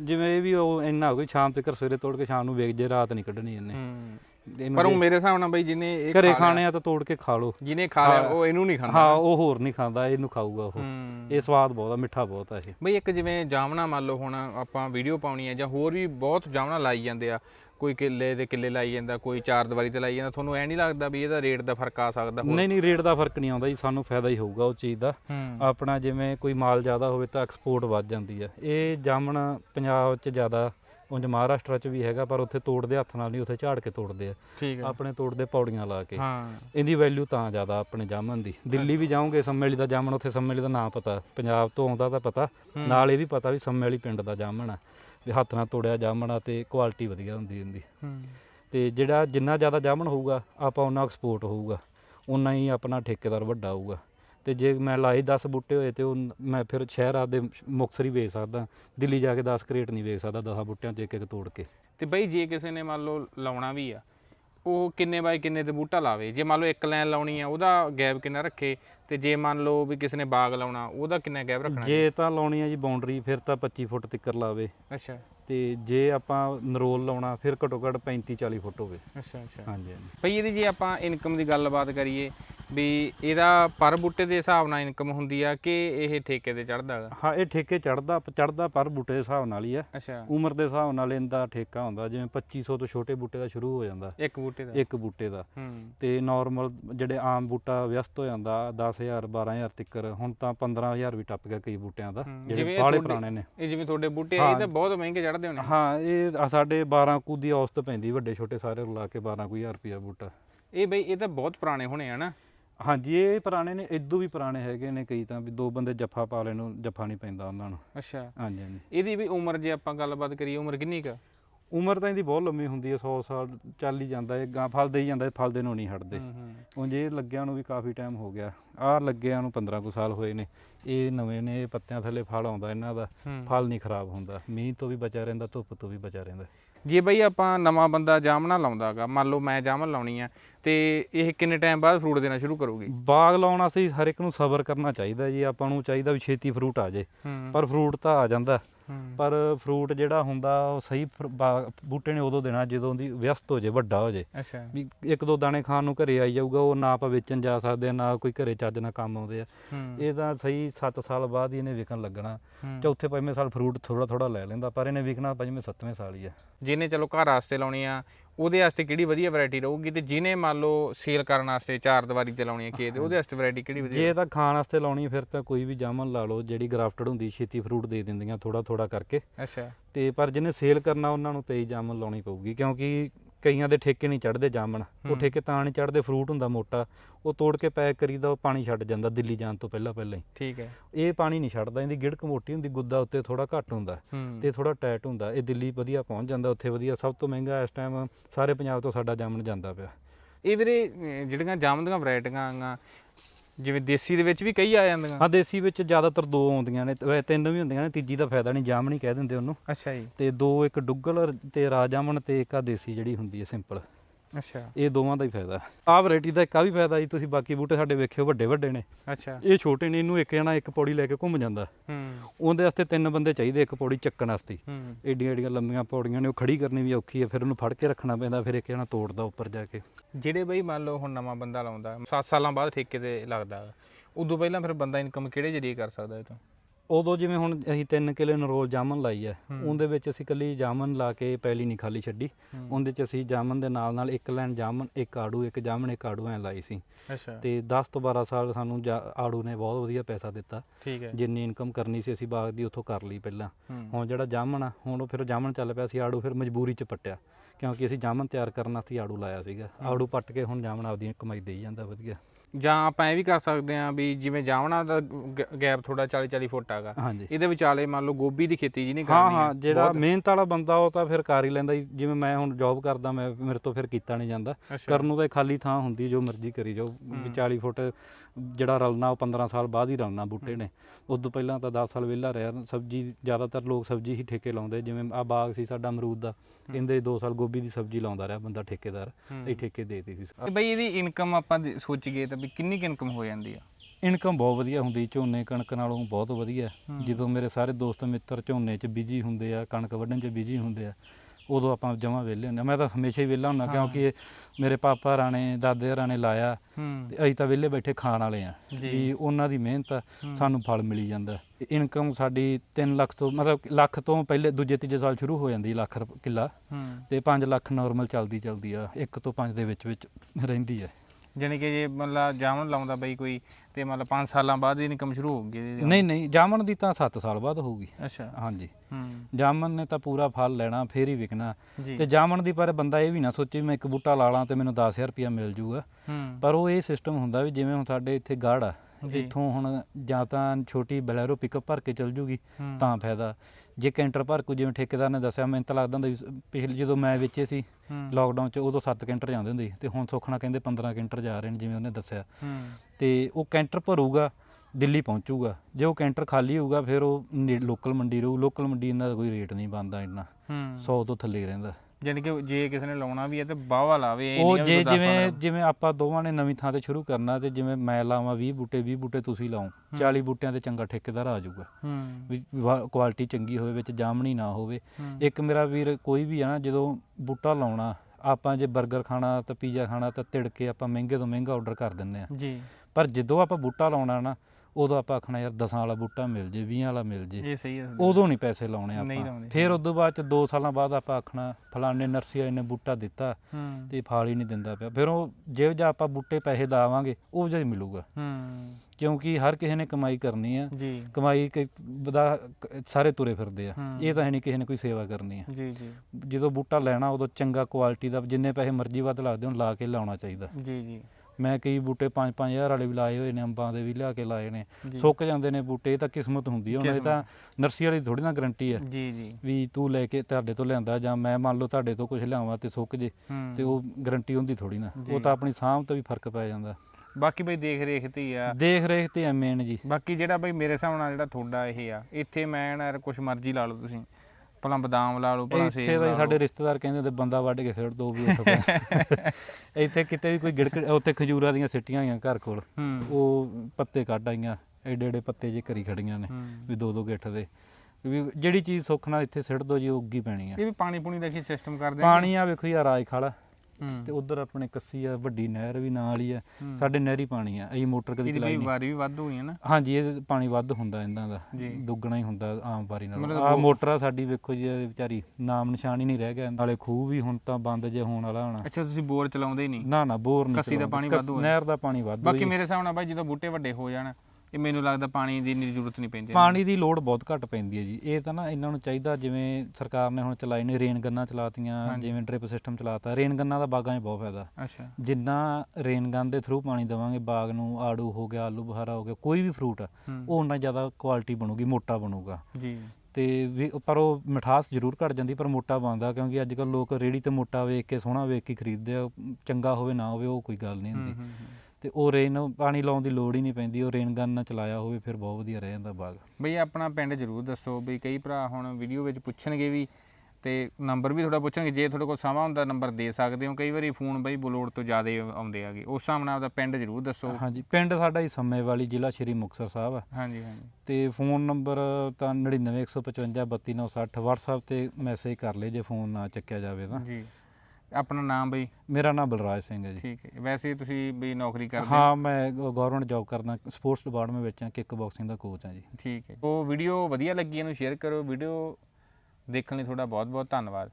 ਜਿਵੇਂ ਇਹ ਵੀ ਉਹ ਇੰਨਾ ਹੋ ਗਿਆ ਸ਼ਾਮ ਤੱਕ ਸਵੇਰੇ ਤੋੜ ਕੇ ਸ਼ਾਮ ਨੂੰ ਵੇਚ ਜੇ ਰਾਤ ਨਹੀਂ ਕੱਢਣੀ ਇਹਨੇ। ਹੂੰ। ਇਹਨੂੰ ਪਰ ਉਹ ਮੇਰੇ ਹਿਸਾਬ ਨਾਲ ਬਈ ਜਿਹਨੇ ਇਹ ਘਰੇ ਖਾਣੇ ਆ ਤਾਂ ਤੋੜ ਕੇ ਖਾ ਲਓ। ਜਿਹਨੇ ਖਾ ਲਿਆ ਉਹ ਇਹਨੂੰ ਨਹੀਂ ਖਾਂਦਾ। ਹਾਂ ਉਹ ਹੋਰ ਨਹੀਂ ਖਾਂਦਾ ਇਹਨੂੰ ਖਾਊਗਾ ਉਹ। ਹੂੰ। ਇਹ ਸਵਾਦ ਬਹੁਤ ਆ ਮਿੱਠਾ ਬਹੁਤ ਆ ਇਹ। ਬਈ ਇੱਕ ਜਿਵੇਂ ਜਾਮਣਾ ਮੰਨ ਲਓ ਹੁਣ ਆਪਾਂ ਵੀਡੀਓ ਪਾਉਣੀ ਹੈ ਜਾਂ ਹੋਰ ਵੀ ਬਹੁਤ ਜਾਮਣਾ ਲਾਈ ਜਾਂਦੇ ਆ ਕੋਈ ਕਿੱਲੇ ਦੇ ਕਿੱਲੇ ਲਾਈ ਜਾਂਦਾ ਕੋਈ ਚਾਰ ਦੀਵਾਰੀ ਤੇ ਲਾਈ ਜਾਂਦਾ ਤੁਹਾਨੂੰ ਐ ਨਹੀਂ ਲੱਗਦਾ ਵੀ ਇਹਦਾ ਰੇਟ ਦਾ ਫ਼ਰਕ ਆ ਸਕਦਾ ਹੋਰ? ਨਹੀਂ ਨਹੀਂ ਰੇਟ ਦਾ ਫ਼ਰਕ ਨਹੀਂ ਆਉਂਦਾ ਜੀ ਸਾਨੂੰ ਫਾਇਦਾ ਹੀ ਹੋਊਗਾ ਉਹ ਚੀਜ਼ ਦਾ। ਹੂੰ। ਆਪਣਾ ਜਿਵੇਂ ਕੋਈ ਮਾਲ ਜ਼ਿਆਦਾ ਹੋਵੇ ਤਾਂ ਐਕਸਪੋਰਟ ਵੱਧ ਜਾਂਦੀ ਆ ਇਹ ਜਾਮਣ ਪੰਜਾਬ 'ਚ ਜ਼ਿਆਦਾ ਉਂਝ ਮਹਾਰਾਸ਼ਟਰ 'ਚ ਵੀ ਹੈਗਾ ਪਰ ਉੱਥੇ ਤੋੜਦੇ ਹੱਥ ਨਾਲ ਨਹੀਂ ਉੱਥੇ ਝਾੜ ਕੇ ਤੋੜਦੇ ਆ। ਠੀਕ ਹੈ। ਆਪਣੇ ਤੋੜਦੇ ਪੌੜੀਆਂ ਲਾ ਕੇ। ਹਾਂ। ਇਹਦੀ ਵੈਲਿਊ ਤਾਂ ਜ਼ਿਆਦਾ ਆਪਣੇ ਜਾਮਨ ਦੀ। ਦਿੱਲੀ ਵੀ ਜਾਓਗੇ ਸੰਮੇਲੀ ਦਾ ਜਾਮਨ ਉੱਥੇ ਸੰਮੇਲੀ ਦਾ ਨਾਂ ਪਤਾ। ਪੰਜਾਬ ਤੋਂ ਆਉਂਦਾ ਤਾਂ ਪਤਾ। ਨਾਲ ਇਹ ਵੀ ਪਤਾ ਵੀ ਸੰਮੇਲੀ ਪਿੰਡ ਦਾ ਜਾਮਨ ਆ। ਵੀ ਹੱਥ ਨਾਲ ਤੋੜਿਆ ਜਾਮਨ ਆ ਤੇ ਕੁਆਲਿਟੀ ਵਧੀਆ ਹੁੰਦੀ ਇਹਦੀ। ਤੇ ਜਿਹੜਾ ਜਿੰਨਾ ਜ਼ਿਆਦਾ ਜਾਮਨ ਹੋਊਗਾ ਆਪਾਂ ਉਹਨਾਂ ਐਕਸਪੋਰਟ ਹੋਊਗਾ। ਉਨਾ ਹੀ ਆਪਣਾ ਠੇਕੇਦਾਰ ਵੱਡਾ ਹੋਊਗਾ। ਤੇ ਜੇ ਮੈਂ ਲਾਏ 10 ਬੂਟੇ ਹੋਏ ਤੇ ਉਹ ਮੈਂ ਫਿਰ ਸ਼ਹਿਰ ਆਪਦੇ ਮੁਕਤਸਰ ਹੀ ਵੇਚ ਸਕਦਾ ਦਿੱਲੀ ਜਾ ਕੇ 10 ਕਰੇਟ ਨਹੀਂ ਵੇਚ ਸਕਦਾ 10 ਬੂਟਿਆਂ 'ਚ ਇੱਕ ਇੱਕ ਤੋੜ ਕੇ। ਤੇ ਬਈ ਜੇ ਕਿਸੇ ਨੇ ਮੰਨ ਲਓ ਲਾਉਣਾ ਵੀ ਆ ਉਹ ਕਿੰਨੇ ਬਾਈ ਕਿੰਨੇ ਤੇ ਬੂਟਾ ਲਾਵੇ? ਜੇ ਮੰਨ ਲਓ ਇੱਕ ਲਾਈਨ ਲਾਉਣੀ ਆ ਉਹਦਾ ਗੈਪ ਕਿੰਨਾ ਰੱਖੇ? ਤੇ ਜੇ ਮੰਨ ਲਓ ਵੀ ਕਿਸੇ ਨੇ ਬਾਗ ਲਾਉਣਾ ਉਹਦਾ ਕਿੰਨਾ ਗੈਪ ਰੱਖਣਾ ਜੇ ਤਾਂ ਲਾਉਣੀ ਆ ਜੀ ਬਾਉਂਡਰੀ ਫਿਰ ਤਾਂ 25 ਫੁੱਟ ਤਿੱਕਰ ਲਾਵੇ। ਅੱਛਾ। ਤੇ ਜੇ ਆਪਾਂ ਨਰੋਲ ਲਾਉਣਾ ਫਿਰ ਘੱਟੋ ਘੱਟ 35 40 ਫੁੱਟ ਹੋਵੇ। ਅੱਛਾ ਅੱਛਾ। ਹਾਂਜੀ ਹਾਂਜੀ। ਭਈ ਇਹਦੀ ਜੇ ਆਪਾਂ ਇਨਕਮ ਦੀ ਗੱਲਬਾਤ ਕਰੀਏ ਵੀ ਇਹਦਾ ਪਰ ਬੂਟੇ ਦੇ ਹਿਸਾਬ ਨਾਲ ਇਨਕਮ ਹੁੰਦੀ ਆ ਕਿ ਇਹ ਠੇਕੇ ਤੇ ਚੜਦਾ ਹੈਗਾ ਹਾਂ ਇਹ ਠੇਕੇ ਚੜਦਾ ਚੜਦਾ ਪਰ ਬੂਟੇ ਦੇ ਹਿਸਾਬ ਨਾਲ ਹੀ ਆ। ਅੱਛਾ। ਉਮਰ ਦੇ ਹਿਸਾਬ ਨਾਲ ਇਹਦਾ ਠੇਕਾ ਹੁੰਦਾ ਜਿਵੇਂ 2500 ਤੋਂ ਛੋਟੇ ਬੂਟੇ ਦਾ ਸ਼ੁਰੂ ਹੋ ਜਾਂਦਾ। ਇੱਕ ਬੂਟੇ ਦਾ? ਇੱਕ ਬੂਟੇ ਦਾ। ਹੂੰ। ਤੇ ਨਾਰਮਲ ਜਿਹੜੇ ਆਮ ਬੂਟਾ ਵਿਅਸਤ ਹੋ ਜਾਂਦਾ 10000 12000 ਤੱਕਰ ਹੁਣ ਤਾਂ 15000 ਵੀ ਟੱਪ ਗਿਆ ਕਈ ਬੂਟਿਆਂ ਦਾ ਜਿਹੜੇ ਬਾਹਲੇ ਪੁਰਾਣੇ ਨੇ। ਇਹ ਜਿਵੇਂ ਤੁਹਾਡੇ ਬੂਟੇ ਇਹ ਤਾਂ ਬਹੁਤ ਮਹਿੰਗੇ ਚੜਦੇ ਹੋਣੇ? ਹਾਂ ਇਹ ਸਾਡੇ 12 ਕੁ ਦੀ ਔਸਤ ਪੈਂਦੀ ਵੱਡੇ ਛੋਟੇ ਸਾਰੇ ਰਲਾ ਕੇ 12 ਕੁ ਹਜ਼ਾਰ ਰੁਪਿਆ ਬੂਟਾ। ਇਹ ਬਈ ਇਹ ਤਾਂ ਬਹੁਤ ਪੁਰਾਣੇ ਹੋਣੇ ਆ ਨਾ। ਹਾਂਜੀ ਇਹ ਪੁਰਾਣੇ ਨੇ ਇਦੋਂ ਵੀ ਪੁਰਾਣੇ ਹੈਗੇ ਨੇ ਕਈ ਤਾਂ ਵੀ ਦੋ ਬੰਦੇ ਜੱਫਾ ਪਾ ਲੈਣ ਨੂੰ ਜੱਫਾ ਨਹੀਂ ਪੈਂਦਾ ਉਹਨਾਂ ਨੂੰ। ਅੱਛਾ। ਹਾਂਜੀ ਹਾਂਜੀ। ਇਹਦੀ ਵੀ ਉਮਰ ਜੇ ਆਪਾਂ ਗੱਲਬਾਤ ਕਰੀਏ ਉਮਰ ਕਿੰਨੀ ਕੁ? ਉਮਰ ਤਾਂ ਇਹਦੀ ਬਹੁਤ ਲੰਮੀ ਹੁੰਦੀ ਹੈ 100 ਸਾਲ ਚੱਲ ਹੀ ਜਾਂਦਾ ਇਹ ਗਾਂ ਫਲ ਦੇ ਹੀ ਜਾਂਦਾ ਇਹ ਫਲ ਦੇ ਨੂੰ ਨਹੀਂ ਹਟਦੇ। ਹੂੰ ਹੂੰ। ਉਂਝ ਇਹ ਲੱਗਿਆਂ ਨੂੰ ਵੀ ਕਾਫੀ ਟਾਈਮ ਹੋ ਗਿਆ। ਆਹ ਲੱਗਿਆਂ ਨੂੰ 15 ਕੁ ਸਾਲ ਹੋਏ ਨੇ ਇਹ ਨਵੇਂ ਨੇ ਇਹ ਪੱਤਿਆਂ ਥੱਲੇ ਫਲ ਆਉਂਦਾ ਇਹਨਾਂ ਦਾ ਹੂੰ। ਫਲ ਨਹੀਂ ਖਰਾਬ ਹੁੰਦਾ ਮੀਂਹ ਤੋਂ ਵੀ ਬਚਿਆ ਰਹਿੰਦਾ ਧੁੱਪ ਤੋਂ ਵੀ ਬਚਿਆ ਰਹਿੰਦਾ। ਜੇ ਬਈ ਆਪਾਂ ਨਵਾਂ ਬੰਦਾ ਜਾਮਣਾ ਲਾਉਂਦਾਗਾ ਮੰਨ ਲਓ ਮੈਂ ਜਾਮਨ ਲਾਉਣੀ ਆ ਤੇ ਇਹ ਕਿੰਨੇ ਟਾਈਮ ਬਾਅਦ ਫਰੂਟ ਦੇਣਾ ਸ਼ੁਰੂ ਕਰੂਗੀ? ਬਾਗ ਲਾਉਣ ਵਾਸਤੇ ਹਰ ਇੱਕ ਨੂੰ ਸਬਰ ਕਰਨਾ ਚਾਹੀਦਾ ਜੀ ਆਪਾਂ ਨੂੰ ਚਾਹੀਦਾ ਵੀ ਛੇਤੀ ਫਰੂਟ ਆ ਜਾਏ। ਹੂੰ। ਪਰ ਫਰੂਟ ਤਾਂ ਆ ਜਾਂਦਾ। ਹੂੰ ਪਰ ਫਰੂਟ ਜਿਹੜਾ ਹੁੰਦਾ ਉਹ ਸਹੀ ਬੂਟੇ ਨੇ ਉਦੋਂ ਦੇਣਾ ਜਦੋਂ ਦੀ ਵਿਅਸਤ ਹੋ ਜੇ ਵੱਡਾ ਹੋ ਜੇ। ਅੱਛਾ। ਵੀ ਇੱਕ ਦੋ ਦਾਣੇ ਖਾਣ ਨੂੰ ਘਰੇ ਆਈ ਜਾਊਗਾ ਉਹ ਨਾ ਆਪਾਂ ਵੇਚਣ ਜਾ ਸਕਦੇ ਨਾ ਕੋਈ ਘਰੇ ਚੱਜ ਨਾਲ ਕੰਮ ਆਉਂਦੇ ਆ। ਇਹ ਤਾਂ ਸਹੀ 7 ਸਾਲ ਬਾਅਦ ਹੀ ਇਹਨੇ ਵਿਕਣ ਲੱਗਣਾ। ਚੌਥੇ ਪੰਜਵੇਂ ਸਾਲ ਫਰੂਟ ਥੋੜਾ ਥੋੜਾ ਲੈ ਲੈਂਦਾ ਪਰ ਇਹਨੇ ਵਿਕਣਾ ਪੰਜਵੇਂ ਸੱਤਵੇਂ ਸਾਲ ਹੀ ਆ। ਜਿਹਨੇ ਚਲੋ ਘਰ ਵਾਸਤੇ ਲਾਉਣੀ ਆ ਉਹਦੇ ਵਾਸਤੇ ਕਿਹੜੀ ਵਧੀਆ ਵੈਰਾਈਟੀ ਰਹੂਗੀ ਤੇ ਜਿਹਨੇ ਮੰਨ ਲਓ ਸੇਲ ਕਰਨ ਵਾਸਤੇ ਚਾਰ ਦੀਵਾਰੀ ਤੇ ਲਾਉਣੀ ਆ ਖੇਤ ਉਹਦੇ ਵਾਸਤੇ ਵੈਰਾਈਟੀ ਕਿਹੜੀ ਵਧੀਆ ਜੇ ਤਾਂ ਖਾਣ ਵਾਸਤੇ ਲਾਉਣੀ ਫਿਰ ਤਾਂ ਕੋਈ ਵੀ ਜਾਮਨ ਲਾ ਲਓ ਜਿਹੜੀ ਗ੍ਰਾਫਟਡ ਹੁੰਦੀ ਛੇਤੀ ਫਰੂਟ ਦੇ ਦਿੰਦੀਆਂ ਥੋੜਾ ਥੋੜਾ ਕਰਕੇ। ਅੱਛਾ। ਤੇ ਪਰ ਜਿਹਨੇ ਸੇਲ ਕਰਨਾ ਉਹਨਾਂ ਨੂੰ ਤੇਜ਼ ਜਾਮਨ ਲਾਉਣੀ ਪਊਗੀ ਕਿਉਂਕਿ ਕਈਆਂ ਦੇ ਠੇਕੇ ਨਹੀਂ ਚੜਦੇ ਜਾਮਨ ਉਹ ਠੇਕੇ ਤਾਂ ਨਹੀਂ ਚੜਦੇ ਫਰੂਟ ਹੁੰਦਾ ਮੋਟਾ ਉਹ ਤੋੜ ਕੇ ਪੈਕ ਕਰੀਦਾ ਉਹ ਪਾਣੀ ਛੱਡ ਜਾਂਦਾ ਦਿੱਲੀ ਜਾਣ ਤੋਂ ਪਹਿਲਾਂ ਪਹਿਲਾਂ ਹੀ। ਠੀਕ ਹੈ। ਇਹ ਪਾਣੀ ਨਹੀਂ ਛੱਡਦਾ ਇਹਦੀ ਗਿੜਕ ਮੋਟੀ ਹੁੰਦੀ ਗੁੱਦਾ ਉੱਤੇ ਥੋੜਾ ਘੱਟ ਹੁੰਦਾ ਤੇ ਥੋੜਾ ਟਾਈਟ ਹੁੰਦਾ ਇਹ ਦਿੱਲੀ ਵਧੀਆ ਪਹੁੰਚ ਜਾਂਦਾ ਉੱਥੇ ਵਧੀਆ ਸਭ ਤੋਂ ਮਹਿੰਗਾ ਇਸ ਟਾਈਮ ਸਾਰੇ ਪੰਜਾਬ ਤੋਂ ਸਾਡਾ ਜਾਮਨ ਜਾਂਦਾ ਪਿਆ। ਇਹ ਵੀਰੇ ਜਿਹੜੀਆਂ ਜਾਮਨ ਦੀਆਂ ਵੈਰਾਈਟੀਆਂ ਆਂਗਾ ਜਿਵੇਂ ਦੇਸੀ ਦੇ ਵਿੱਚ ਵੀ ਕਈ ਆ ਜਾਂਦੀਆਂ। ਹਾਂ ਦੇਸੀ ਵਿੱਚ ਜ਼ਿਆਦਾਤਰ ਦੋ ਆਉਂਦੀਆਂ ਨੇ ਤੇ ਵੈਸੇ ਤਿੰਨ ਵੀ ਹੁੰਦੀਆਂ ਨੇ ਤੀਜੀ ਦਾ ਫਾਇਦਾ ਨਹੀਂ ਜਾਮਣੀ ਕਹਿ ਦਿੰਦੇ ਉਹਨੂੰ। ਅੱਛਾ ਜੀ। ਤੇ ਦੋ ਇੱਕ ਡੁੱਗਲ ਤੇ ਰਾਜਾਮਨ ਤੇ ਇੱਕ ਆ ਦੇਸੀ ਜਿਹੜੀ ਹੁੰਦੀ ਹੈ ਸਿੰਪਲ। ਅੱਛਾ। ਇਹ ਦੋਵਾਂ ਦਾ ਹੀ ਫਾਇਦਾ। ਆਹ ਵੈਰਾਈਟੀ ਦਾ ਇੱਕ ਆ ਵੀ ਫਾਇਦਾ ਜੀ ਤੁਸੀਂ ਬਾਕੀ ਬੂਟੇ ਸਾਡੇ ਵੇਖਿਓ ਵੱਡੇ ਵੱਡੇ ਨੇ। ਅੱਛਾ। ਇਹ ਛੋਟੇ ਨੇ ਇਹਨੂੰ ਇੱਕ ਜਣਾ ਇੱਕ ਪੌੜੀ ਲੈ ਕੇ ਘੁੰਮ ਜਾਂਦਾ। ਹੂੰ। ਉਹਦੇ ਵਾਸਤੇ ਤਿੰਨ ਬੰਦੇ ਚਾਹੀਦੇ ਇੱਕ ਪੌੜੀ ਚੱਕਣ ਵਾਸਤੇ। ਹੂੰ। ਏਡੀਆਂ ਏਡੀਆਂ ਲੰਮੀਆਂ ਪੌੜੀਆਂ ਨੇ ਉਹ ਖੜੀ ਕਰਨੀ ਵੀ ਔਖੀ ਹੈ ਫਿਰ ਉਹਨੂੰ ਫੜ ਕੇ ਰੱਖਣਾ ਪੈਂਦਾ ਫਿਰ ਇੱਕ ਜਣਾ ਤੋੜਦਾ ਉੱਪਰ ਜਾ ਕੇ। ਜਿਹੜੇ ਬਈ ਮੰਨ ਲਓ ਹੁਣ ਨਵਾਂ ਬੰਦਾ ਲਾਉਂਦਾ 7 ਸਾਲਾਂ ਬਾਅਦ ਠੇਕੇ ਤੇ ਲੱਗਦਾ। ਉਦੋਂ ਪਹਿਲਾਂ ਫਿਰ ਬੰਦਾ ਇਨਕਮ ਕਿਹੜੇ ਜਰੀਏ ਕਰ ਸਕਦਾ ਇਹ ਤੋਂ? ਉਦੋਂ ਜਿਵੇਂ ਹੁਣ ਅਸੀਂ 3 ਕਿਲੇ ਨਰੋਲ ਜਾਮਨ ਲਾਈ ਹੈ। ਉਹਦੇ ਵਿੱਚ ਅਸੀਂ ਕੱਲੀ ਜਾਮਨ ਲਾ ਕੇ ਪੈਲੀ ਨਹੀਂ ਖਾਲੀ ਛੱਡੀ। ਉਹਦੇ ਚ ਅਸੀਂ ਜਾਮਨ ਦੇ ਨਾਲ ਨਾਲ ਇੱਕ ਲੈਣ ਜਾਮਨ ਇੱਕ ਆੜੂ ਇੱਕ ਜਾਮਨ ਇੱਕ ਆੜੂ ਐ ਲਾਈ ਸੀ। ਅੱਛਾ। ਤੇ 10 ਤੋਂ 12 ਸਾਲ ਸਾਨੂੰ ਆੜੂ ਨੇ ਬਹੁਤ ਵਧੀਆ ਪੈਸਾ ਦਿੱਤਾ। ਠੀਕ ਹੈ। ਜਿੰਨੀ ਇਨਕਮ ਕਰਨੀ ਸੀ ਅਸੀਂ ਬਾਗ ਦੀ ਉੱਥੋਂ ਕਰ ਲਈ ਪਹਿਲਾਂ। ਹੁਣ ਜਿਹੜਾ ਜਾਮਨ ਆ ਹੁਣ ਉਹ ਫਿਰ ਜਾਮਨ ਚੱਲ ਪਿਆ ਸੀ ਆੜੂ ਫਿਰ ਮਜਬੂਰੀ ਚ ਪੱਟਿਆ। ਕਿਉਂਕਿ ਅਸੀਂ ਜਾਮਨ ਤਿਆਰ ਕਰਨ ਵਾਸਤੇ ਆੜੂ ਲਾਇਆ ਸੀਗਾ। ਆੜੂ ਪੱਟ ਕੇ ਹੁਣ ਜਾਮਨ ਆਪਦੀ ਕਮਾਈ ਦੇਈ ਜਾਂਦਾ ਵਧੀਆ। ਜਾਂ ਆਪਾਂ ਇਹ ਵੀ ਕਰ ਸਕਦੇ ਹਾਂ ਵੀ ਜਿਵੇਂ ਜਾਵਣਾ ਦਾ ਗੈਪ ਥੋੜਾ 40 40 ਫੁੱਟ ਹੈਗਾ। ਹਾਂਜੀ। ਇਹਦੇ ਵਿਚਾਲੇ ਮੰਨ ਲਓ ਗੋਭੀ ਦੀ ਖੇਤੀ ਜੀ ਨਹੀਂ ਹਾਂ ਕਰਨੀ ਹਾਂ ਹੈ, ਜਿਹੜਾ ਬਹੁਤ- ਮਿਹਨਤ ਵਾਲਾ ਬੰਦਾ ਉਹ ਤਾਂ ਫਿਰ ਕਰ ਹੀ ਲੈਂਦਾ ਜੀ। ਜਿਵੇਂ ਮੈਂ ਹੁਣ ਜੌਬ ਕਰਦਾ ਮੈਂ ਮੇਰੇ ਤੋਂ ਫਿਰ ਕੀਤਾ ਨਹੀਂ ਜਾਂਦਾ। ਅੱਛਾ। ਕਰਨ ਨੂੰ ਤਾਂ ਖਾਲੀ ਥਾਂ ਹੁੰਦੀ ਜੋ ਮਰਜ਼ੀ ਕਰੀ ਜਾਓ। ਵੀ 40 ਫੁੱਟ ਜਿਹੜਾ ਰਲਣਾ ਉਹ 15 ਸਾਲ ਬਾਅਦ ਹੀ ਰਲਣਾ ਬੂਟੇ ਨੇ। ਉਦੋਂ ਪਹਿਲਾਂ ਤਾਂ 10 ਸਾਲ ਵਿਹਲਾ ਰਿਹਾ। ਸਬਜ਼ੀ ਜ਼ਿਆਦਾਤਰ ਲੋਕ ਸਬਜ਼ੀ ਹੀ ਠੇਕੇ ਲਾਉਂਦੇ। ਜਿਵੇਂ ਆ ਬਾਗ ਸੀ ਸਾਡਾ ਅਮਰੂਦ ਦਾ ਇਹਦੇ 2 ਸਾਲ ਗੋਭੀ ਦੀ ਸਬਜ਼ੀ ਲਾਉਂਦਾ ਰਿਹਾ ਬੰਦਾ ਠੇਕੇਦਾਰ। ਇਹ ਠੇਕੇ ਦੇਤੀ ਸੀ। ਤੇ ਬਈ ਇਹਦੀ ਇਨਕਮ ਆਪਾਂ ਦੇ- ਸੋਚੀਏ ਤਾਂ ਵੀ ਕਿੰਨੀ ਕੁ ਇਨਕਮ ਹੋ ਜਾਂਦੀ ਆ? ਇਨਕਮ ਬਹੁਤ ਵਧੀਆ ਹੁੰਦੀ ਝੋਨੇ ਕਣਕ ਨਾਲੋਂ ਬਹੁਤ ਵਧੀਆ। ਜਦੋਂ ਮੇਰੇ ਸਾਰੇ ਦੋਸਤ ਮਿੱਤਰ ਝੋਨੇ 'ਚ ਬਿਜ਼ੀ ਹੁੰਦੇ ਆ ਕਣਕ ਵੱਢਣ 'ਚ ਬਿਜ਼ੀ ਹੁੰਦੇ ਆ ਉਦੋਂ ਆਪਾਂ ਜਮਾਂ ਵਿਹਲੇ ਹੁੰਦੇ ਆ। ਮੈਂ ਤਾਂ ਹਮੇਸ਼ਾ ਹੀ ਵਿਹਲਾ ਹੁੰਦਾ ਕਿਉਂਕਿ ਇਹ ਮੇਰੇ ਪਾਪਾ ਰਾਣੇ ਦਾਦੇ ਨੇ ਲਾਇਆ ਹੂੰ। ਤੇ ਅਸੀਂ ਤਾਂ ਵਿਹਲੇ ਬੈਠੇ ਖਾਣ ਵਾਲੇ ਆ। ਜੀ। ਵੀ ਉਹਨਾਂ ਦੀ ਮਿਹਨਤ ਆ, ਸਾਨੂੰ ਫਲ ਮਿਲੀ ਜਾਂਦਾ। ਇਨਕਮ ਸਾਡੀ 3 ਲੱਖ ਤੋਂ ਮਤਲਬ ਲੱਖ ਤੋਂ ਪਹਿਲੇ ਦੂਜੇ ਤੀਜੇ ਸਾਲ ਸ਼ੁਰੂ ਹੋ ਜਾਂਦੀ ਲੱਖ ਰੁਪ- ਕਿੱਲਾ। ਹੂੰ। ਤੇ 5 ਲੱਖ ਨਾਰਮਲ ਚੱਲਦੀ ਚੱਲਦੀ ਆ 1 ਤੋਂ 5 ਦੇ ਵਿੱਚ ਵਿੱਚ ਰਹਿੰਦੀ ਆ। ਜਾਣੀ ਕਿ ਜੇ ਮਤਲਬ ਜਾਮਨ ਲਾਉਂਦਾ ਬਈ ਕੋਈ ਤੇ ਮਤਲਬ 5 ਸਾਲਾਂ ਬਾਅਦ ਇਨਕਮ ਸ਼ੁਰੂ ਹੋਊਗੀ ਇਹਦੀ ਨਹੀਂ ਨਹੀਂ ਜਾਮਨ ਦੀ ਤਾਂ 7 ਸਾਲ ਬਾਅਦ ਹੋਊਗੀ। ਅੱਛਾ। ਹਾਂਜੀ। ਹੂੰ। ਜਾਮਨ ਨੇ ਤਾਂ ਪੂਰਾ ਫਲ ਲੈਣਾ ਫੇਰ ਹੀ ਵਿਕਣਾ। ਜੀ। ਤੇ ਜਾਮਨ ਦੀ ਪਰ ਬੰਦਾ ਇਹ ਵੀ ਨਾ ਸੋਚੇ ਵੀ ਮੈਂ ਇੱਕ ਬੂਟਾ ਲਾ ਲਾਂ ਤੇ ਮੈਨੂੰ 10000 ਰੁਪਇਆ ਮਿਲ ਜੂਗਾ। ਹੂੰ। ਪਰ ਉਹ ਇਹ ਸਿਸਟਮ ਹੁੰਦਾ ਵੀ ਜਿਵੇਂ ਹੁਣ ਸਾਡੇ ਇੱਥੇ ਗੜ ਆ ਜੀ। ਇੱਥੋਂ ਹੁਣ ਜਾਂ ਤਾਂ ਛੋਟੀ ਬਲੈਰੋ ਪਿਕਅਪ ਭਰ ਕੇ ਚੱਲ ਜੂਗੀ ਹੂੰ। ਤਾਂ ਫਾਇਦਾ। ਜੇ ਕੈਂਟਰ ਭਰ ਕੋ ਜਿਵੇਂ ਠੇਕੇਦਾਰ ਨੇ ਦੱਸਿਆ ਮੈਨੂੰ ਤਾਂ ਲੱਗਦਾ ਹੁੰਦਾ ਵੀ ਪਿਛਲੇ ਜਦੋਂ ਮੈਂ ਵੇਚੇ ਸੀ ਲੋਕਡਾਊਨ 'ਚ ਉਦੋਂ 7 ਕੈਂਟਰ ਜਾਂਦੇ ਹੁੰਦੇ ਸੀ ਤੇ ਹੁਣ ਸੁਖਣਾ ਕਹਿੰਦੇ 15 ਕੈਂਟਰ ਜਾ ਰਹੇ ਨੇ ਜਿਵੇਂ ਉਹਨੇ ਦੱਸਿਆ। ਤੇ ਉਹ ਕੈਂਟਰ ਭਰੂਗਾ ਦਿੱਲੀ ਪਹੁੰਚੂਗਾ। ਜੇ ਉਹ ਕੈਂਟਰ ਖਾਲੀ ਹੋਊਗਾ ਫਿਰ ਉਹ ਲੋਕਲ ਮੰਡੀ ਰਹੂ। ਲੋਕਲ ਮੰਡੀ ਇਹਨਾਂ ਦਾ ਕੋਈ ਰੇਟ ਨਹੀਂ ਬਣਦਾ ਇੰਨਾ। ਹੂੰ। 100 ਤੋਂ ਥੱਲੇ ਰਹਿੰਦਾ। ਜਾਣੀ ਕਿ ਜੇ ਕਿਸੇ ਨੇ ਲਾਉਣਾ ਵੀ ਹੈ ਤੇ ਬਾਵਾ ਲਾਵੇ ਇਹ ਉਹ ਨਹੀਂ ਜੇ ਜਿਵੇਂ ਜਿਵੇਂ ਆਪਾਂ ਦੋਵਾਂ ਨੇ ਨਵੀਂ ਥਾਂ ਤੇ ਸ਼ੁਰੂ ਕਰਨਾ ਤੇ ਜਿਵੇਂ ਮੈਂ ਲਾਵਾਂ 20 ਬੂਟੇ 20 ਬੂਟੇ ਤੁਸੀਂ ਲਾਓ 40 ਬੂਟਿਆਂ ਤੇ ਚੰਗਾ ਠੇਕੇਦਾਰ ਆ ਜਾਊਗਾ। ਹੂੰ। ਵੀ ਕੁਆਲਿਟੀ ਚੰਗੀ ਹੋਵੇ ਵਿੱਚ ਜਾਮਣੀ ਨਾ ਹੋਵੇ। ਇੱਕ ਮੇਰਾ ਵੀਰ ਕੋਈ ਵੀ ਆ ਨਾ ਜਦੋਂ ਬੂਟਾ ਲਾਉਣਾ ਆਪਾਂ ਜੇ 버ਗਰ ਖਾਣਾ ਤਾਂ ਪੀਜ਼ਾ ਖਾਣਾ ਤਾਂ ਤਿੜ ਕੇ ਆਪਾਂ ਮਹਿੰਗੇ ਤੋਂ ਮਹਿੰਗਾ ਆਰਡਰ ਕਰ ਦਿੰਦੇ ਆ। ਜੀ। ਪਰ ਜਦੋਂ ਆਪਾਂ ਬੂਟਾ ਲਾਉਣਾ ਨਾ ਉਦੋਂ ਆਪਾਂ ਆਖਣਾ ਯਾਰ 10 ਵਾਲਾ ਬੂਟਾ ਮਿਲ ਜੇ 20 ਵਾਲਾ ਮਿਲ ਜੇ। ਇਹ ਸਹੀ ਹੈ ਤੁਹਾਡੀ। ਉਦੋਂ ਨਹੀਂ ਪੈਸੇ ਲਾਉਣੇ ਨਹੀਂ ਆਪਾਂ। ਫਿਰ ਉਦੋਂ ਬਾਅਦ ਚ 2 ਸਾਲਾਂ ਬਾਅਦ ਆਪਾਂ ਆਖਣਾ ਫਲਾਣੇ ਨਰਸਰੀ ਨੇ ਬੂਟਾ ਦਿੱਤਾ ਹੂੰ। ਤੇ ਫਲ ਹੀ ਨਹੀਂ ਦਿੰਦਾ ਪਿਆ। ਫਿਰ ਉਹ ਜੇ ਜਾਂ ਆਪਾਂ ਬੂਟੇ ਪੈਸੇ ਲਾਵਾਂਗੇ ਉਹ ਜਿਹਾ ਹੀ ਮਿਲੂਗਾ। ਹੂੰ। ਕਿਉਂਕਿ ਹਰ ਕਿਸੇ ਨੇ ਕਮਾਈ ਕਰਨੀ ਆ। ਜੀ। ਕਮਾਈ ਕਿ ਕ- ਸਾਰੇ ਤੁਰੇ ਫਿਰਦੇ ਆ। ਇਹ ਤਾਂ ਹੈ ਨਹੀਂ ਕਿਸੇ ਨੇ ਕੋਈ ਸੇਵਾ ਕਰਨੀ ਆ। ਜੀ ਜੀ। ਜਦੋਂ ਬੂਟਾ ਲੈਣਾ ਉਦੋਂ ਚੰਗਾ ਕੁਆਲਿਟੀ ਦਾ ਜਿੰਨੇ ਪੈਸੇ ਮਰਜ਼ੀ ਵੱਧ ਲੱਗਦੇ ਹੋਣ ਲਾ ਕੇ ਲਾਉਣਾ ਚਾਹੀਦਾ। ਜੀ ਜੀ। ਮੈਂ ਕਈ ਬੂਟੇ 5-5000 ਵਾਲੇ ਵੀ ਲਾਏ ਹੋਏ ਨੇ ਅੰਬਾਂ ਦੇ ਵੀ ਲਿਆ ਕੇ ਲਾਏ ਨੇ। ਜੀ। ਸੁੱਕ ਜਾਂਦੇ ਨੇ ਬੂਟੇ ਇਹ ਤਾਂ ਕਿਸਮਤ ਹੁੰਦੀ ਆ ਉਹਨਾਂ ਦੀ ਤਾਂ ਨਰਸਰੀ ਵਾਲੀ ਥੋੜੀ ਨਾ ਗਰੰਟੀ ਆ। ਜੀ ਜੀ। ਵੀ ਤੂੰ ਲੈ ਕੇ ਤੁਹਾਡੇ ਤੋਂ ਲਿਆਂਦਾ ਜਾਂ ਮੈਂ ਮੰਨ ਲਓ ਤੁਹਾਡੇ ਤੋਂ ਕੁਝ ਲਿਆਵਾਂ ਤੇ ਸੁੱਕ ਜੇ ਹੂੰ। ਤੇ ਉਹ ਗਰੰਟੀ ਹੁੰਦੀ ਥੋੜੀ ਨਾ। ਜੀ। ਉਹ ਤਾਂ ਆਪਣੀ ਸਾਂਭ ਤੇ ਵੀ ਫ਼ਰਕ ਪੈ ਜਾਂਦਾ। ਬਾਕੀ ਬਈ ਦੇਖ ਰੇਖ ਤੇ ਹੀ ਆ। ਦੇਖ ਰੇਖ ਤੇ ਐ ਜੀ। ਬਾਕੀ ਜਿਹੜਾ ਬਈ ਮੇਰੇ ਹਿਸਾਬ ਨਾਲ ਜਿਹੜਾ ਤੁਹਾਡਾ ਇਹ ਆ ਇੱਥੇ ਮੈਂ ਨਾ ਯਾਰ ਕੁਛ ਮਰਜ਼ੀ ਲਾ ਲਓ ਤੁਸੀਂ। ਭਲਾ ਬਦਾਮ ਲਾ ਲਓ ਭਲਾ ਇੱਥੇ ਸੇਬ ਬਈ ਲਾ ਸਾਡੇ ਲਓ। ਰਿਸ਼ਤੇਦਾਰ ਕਹਿੰਦੇ ਤੇ ਬੰਦਾ ਵੱਢ ਕੇ ਸਿੱਟ ਦੋ ਵੀ ਉੱਥੇ ਪਿਆ। ਇੱਥੇ ਕਿਤੇ ਵੀ ਕੋਈ ਗਿੜਕ ਉੱਥੇ ਖਜੂਰਾਂ ਦੀਆਂ ਸਿੱਟੀਆਂ ਹੋਈਆਂ ਘਰ ਕੋਲ। ਹੂੰ। ਉਹ ਪੱਤੇ ਕੱਢ ਆਈਆਂ ਐਡੇ ਐਡੇ ਪੱਤੇ ਜੇ ਕਰੀ ਖੜੀਆਂ ਨੇ ਹੂੰ। ਵੀ ਦੋ ਦੋ ਗਿੱਠ ਦੇ। ਵੀ ਜਿਹੜੀ ਚੀਜ਼ ਸੁੱਖ ਨਾਲ ਇੱਥੇ ਸਿੱਟ ਦੋ ਜੀ ਉਹ ਉੱਗੀ ਪੈਣੀ ਆ। ਇਹ ਵੀ ਪਾਣੀ ਪੂਣੀ ਦਾ ਕੀ ਸਿਸਟਮ ਕਰਦੇ ਆ ਪਾਣੀ ਆ ਵੇਖੋ ਜੀ ਆਹ ਰਾਜ ਖਾਲਾ ਤੇ ਉਧਰ ਆਪਣੇ ਕੱਸੀ ਆ ਵੱਡੀ ਨਹਿਰ ਵੀ ਨਾਲ ਹੀ ਆ। ਸਾਡੇ ਨਹਿਰੀ ਪਾਣੀ ਆ ਅਸੀਂ ਮੋਟਰ ਕਦੀ ਚਲਾਈ ਨਹੀਂ ਵਾਰੀ ਵੀ ਵੱਧ ਹੋਣੀ ਹੈ ਨਾ ਹਾਂਜੀ ਇਹ ਪਾਣੀ ਵੱਧ ਹੁੰਦਾ ਇਹਨਾਂ ਦਾ। ਦੁੱਗਣਾ ਹੀ ਹੁੰਦਾ ਆਮ ਵਾਰੀ ਨਾਲ ਆ ਮੋਟਰ ਆ ਸਾਡੀ ਵੇਖੋ ਜੀ ਇਹ ਵਿਚਾਰੀ ਨਾਮ ਨਿਸ਼ਾਨ ਹੀ ਨਹੀਂ ਰਹਿ ਗਿਆ ਨਾਲੇ ਖੂਹ ਵੀ ਹੁਣ ਤਾਂ ਬੰਦ ਜੇ ਹੋਣ ਵਾਲਾ ਹੋਣਾ ਅੱਛਾ ਤੁਸੀਂ ਬੋਰ ਚਲਾਉਂਦੇ ਹੀ ਨਹੀਂ ਨਾ ਨਾ ਬੋਰ ਨਹੀਂ ਕੱਸੀ ਦਾ। ਪਾਣੀ ਵਾਧੂ ਹੈ। ਨਹਿਰ ਦਾ ਪਾਣੀ ਵਾਧੂ ਬਾਕੀ। ਮੇਰੇ ਹਿਸਾਬ ਨਾਲ ਬਾਈ ਜਦੋਂ ਬੂਟੇ ਵੱਡੇ ਹੋ ਜਾਣ ਇਹ ਮੈਨੂੰ ਲੱਗਦਾ ਪਾਣੀ ਦੀ ਇੰਨੀ ਜ਼ਰੂਰਤ ਨਹੀਂ ਪੈਂਦੀ। ਪਾਣੀ ਦੀ ਲੋੜ ਬਹੁਤ ਘੱਟ ਪੈਂਦੀ ਹੈ ਜੀ। ਇਹ ਤਾਂ ਨਾ ਇਹਨਾਂ ਨੂੰ ਚਾਹੀਦਾ ਜਿਵੇਂ ਸਰਕਾਰ ਨੇ ਹੁਣ ਚਲਾਏ ਨੇ ਰੇਨ ਗੰਨਾਂ ਚਲਾਤੀਆਂ। ਜਿਵੇਂ ਡ੍ਰਿਪ ਸਿਸਟਮ ਚਲਾਤਾ। ਰੇਨ ਗੰਨਾਂ ਦਾ ਬਾਗਾਂ 'ਚ ਬਹੁਤ ਫਾਇਦਾ। ਅੱਛਾ। ਜਿੰਨਾ ਰੇਨ ਗਨ ਦੇ ਥਰੂ ਪਾਣੀ ਦੇਵਾਂਗੇ ਬਾਗ ਨੂੰ ਆੜੂ ਹੋ ਗਿਆ ਆਲੂ ਬੁਖਾਰਾ ਹੋ ਗਿਆ ਕੋਈ ਵੀ ਫਰੂਟ ਉਹ ਉਨਾ ਜ਼ਿਆਦਾ ਕੁਆਲਿਟੀ ਬਣੂਗੀ ਮੋਟਾ ਬਣੂਗਾ। ਜੀ। ਤੇ ਪਰ ਉਹ ਮਿਠਾਸ ਜ਼ਰੂਰ ਘਟ ਜਾਂਦੀ ਪਰ ਮੋਟਾ ਬਣਦਾ ਕਿਉਂਕਿ ਅੱਜ ਕੱਲ ਲੋਕ ਰੇੜੀ ਤੇ ਮੋਟਾ ਵੇਖ ਕੇ ਸੋਹਣਾ ਵੇਖ ਕੇ ਖਰੀਦਦੇ ਆ ਚੰਗਾ ਹੋਵੇ ਨਾ ਹੋਵੇ ਉਹ ਕੋਈ ਗੱਲ ਨਹੀਂ ਹੁੰਦੀ। ਤੇ ਉਹ ਰੇਨ ਪਾਣੀ ਲਾਉਣ ਦੀ ਲੋੜ ਹੀ ਨਹੀਂ ਪੈਂਦੀ ਉਹ ਰੇਨ ਗਨ ਨਾਲ ਚਲਾਇਆ ਹੋਵੇ ਫਿਰ ਬਹੁਤ ਵਧੀਆ ਰਹਿ ਜਾਂਦਾ ਬਾਗ। ਬਈ ਆਪਣਾ ਪਿੰਡ ਜ਼ਰੂਰ ਦੱਸੋ ਬਈ ਕਈ ਭਰਾ ਹੁਣ ਵੀਡੀਓ ਵਿੱਚ ਪੁੱਛਣਗੇ ਵੀ ਤੇ ਨੰਬਰ ਵੀ ਤੁਹਾਡਾ ਪੁੱਛਣਗੇ ਜੇ ਤੁਹਾਡੇ ਕੋਲ ਸਮਾਂ ਹੁੰਦਾ ਨੰਬਰ ਦੇ ਸਕਦੇ ਹੋ। ਕਈ ਵਾਰੀ ਫੋਨ ਬਈ ਬਲੋੜ ਤੋਂ ਜ਼ਿਆਦਾ ਆਉਂਦੇ ਆਗੇ ਉਸ ਹਿਸਾਬ ਨਾਲ ਆਪਦਾ ਪਿੰਡ ਜ਼ਰੂਰ ਦੱਸੋ। ਹਾਂਜੀ ਪਿੰਡ ਸਾਡਾ ਹੀ ਸੰਮੇ ਵਾਲੀ ਜ਼ਿਲ੍ਹਾ ਸ਼੍ਰੀ ਮੁਕਤਸਰ ਸਾਹਿਬ ਆ ਹਾਂਜੀ ਹਾਂਜੀ। ਤੇ ਫੋਨ ਨੰਬਰ ਤਾਂ 99155 32960 WhatsApp ਤੇ ਮੈਸੇਜ ਕਰ ਲਿਓ ਜੇ ਫੋਨ ਨਾ ਚੱਕਿਆ ਜਾਵੇ ਤਾਂ। ਜੀ। ਆਪਣਾ ਨਾਮ ਬਈ? ਮੇਰਾ ਨਾਮ ਬਲਰਾਜ ਸਿੰਘ ਹੈ ਜੀ। ਠੀਕ ਹੈ। ਵੈਸੇ ਤੁਸੀਂ ਬਈ ਨੌਕਰੀ ਕਰਦੇ ਹੋ ਹਾਂ? ਮੈਂ ਗਵਰਨਮੈਂਟ ਜੌਬ ਕਰਦਾ ਸਪੋਰਟਸ ਡਿਪਾਰਟਮੈਂਟ ਵਿੱਚ ਹਾਂ ਕਿੱਕ ਬਾਕਸਿੰਗ ਦਾ ਕੋਚ ਹਾਂ ਜੀ। ਠੀਕ ਹੈ। ਉਹ ਵੀਡੀਓ ਵਧੀਆ ਲੱਗੀ ਇਹਨੂੰ ਸ਼ੇਅਰ ਕਰੋ ਵੀਡੀਓ ਦੇਖਣ ਲਈ ਤੁਹਾਡਾ ਬਹੁਤ ਬਹੁਤ ਧੰਨਵਾਦ।